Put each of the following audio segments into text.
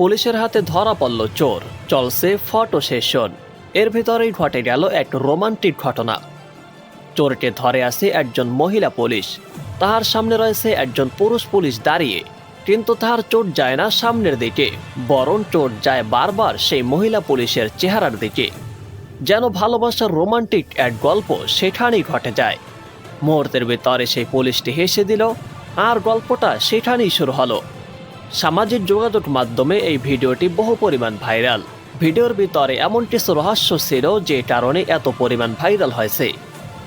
পুলিশের হাতে ধরা পড়ল চোর। চলছে ফটো সেশন। এর ভিতরেই ঘটে গেল এক রোমান্টিক ঘটনা। চোরকে ধরে আছে একজন মহিলা পুলিশ। তাহার সামনে রয়েছে একজন পুরুষ পুলিশ দাঁড়িয়ে। কিন্তু তাহার চোট যায় না সামনের দিকে। বরং চোট যায় বারবার সেই মহিলা পুলিশের চেহারার দিকে। যেন ভালোবাসার রোমান্টিক এক গল্প সেখানেই ঘটে যায়। মুহূর্তের ভিতরে সেই পুলিশটি হেসে দিল, আর গল্পটা সেখানেই শুরু হলো। সামাজিক যোগাযোগ মাধ্যমে এই ভিডিওটি বহু পরিমাণ ভাইরাল। ভিডিওর ভিতরে এমন কিছু রহস্য ছিল যে কারণে এত পরিমাণ ভাইরাল হয়েছে।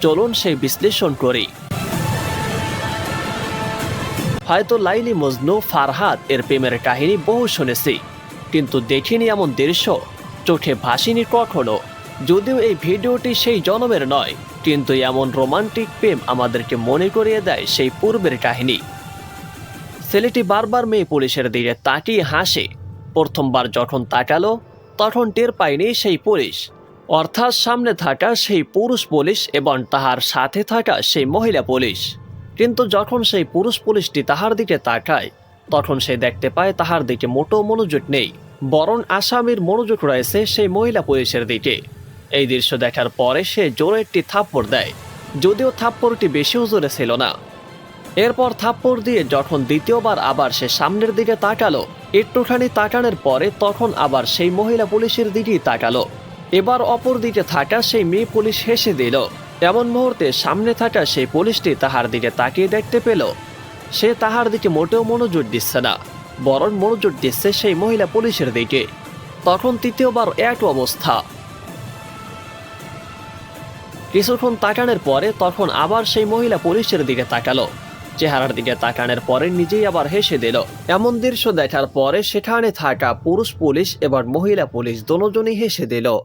চলুন সেই বিশ্লেষণ করি। হয়তো লাইলি মজনু, ফারহাদ এর প্রেমের কাহিনী বহু শুনেছি, কিন্তু দেখিনি এমন দৃশ্য। চোখে ভাসিনি কখনো। যদিও এই ভিডিওটি সেই জনমের নয়, কিন্তু এমন রোমান্টিক প্রেম আমাদেরকে মনে করিয়ে দেয় সেই পূর্বের কাহিনী। ছেলেটি বারবার মেয়ে পুলিশের দিকে তাকিয়ে হাসে। প্রথমবার যখন তাকালো, তখন টের পায়নি সেই পুলিশ। অর্থাৎ সামনে থাকা সেই পুরুষ পুলিশ এবং তাহার সাথে থাকা সেই মহিলা পুলিশ। কিন্তু যখন সেই পুরুষ পুলিশটি তাহার দিকে তাকায়, তখন সে দেখতে পায় তাহার দিকে মোটো মনোযোগ নেই, বরং আসামির মনোযোগ রয়েছে সেই মহিলা পুলিশের দিকে। এই দৃশ্য দেখার পরে সে জোরে একটি থাপ্পড় দেয়, যদিও থাপ্পড়টি বেশিও জোরে ছিল না। এরপর থাপ্পড় দিয়ে যখন দ্বিতীয়বার আবার সে সামনের দিকে তাকালো, একটুখানি তাকানোর পরে তখন আবার সেই মহিলা পুলিশের দিকেই তাকালো। এবার অপর দিকে থাকা সেই মেয়ে পুলিশ হেসে দিল। এমন মুহূর্তে সামনে থাকা সেই পুলিশটি তাহার দিকে তাকিয়ে দেখতে পেল। সে তাহার দিকে মোটেও মনোযোগ দিচ্ছে না, বরং মনোযোগ দিচ্ছে সেই মহিলা পুলিশের দিকে। তখন তৃতীয়বার এক অবস্থা। কিছুক্ষণ তাকানোর পরে তখন আবার সেই মহিলা পুলিশের দিকে তাকালো। চেহারার দিকে তাকানোর পরে নিজেই আবার হেসে দিল। এমন দৃশ্য দেখার পরে সেখানে থাকা পুরুষ পুলিশ এবং মহিলা পুলিশ দুজনই হেসে দিল।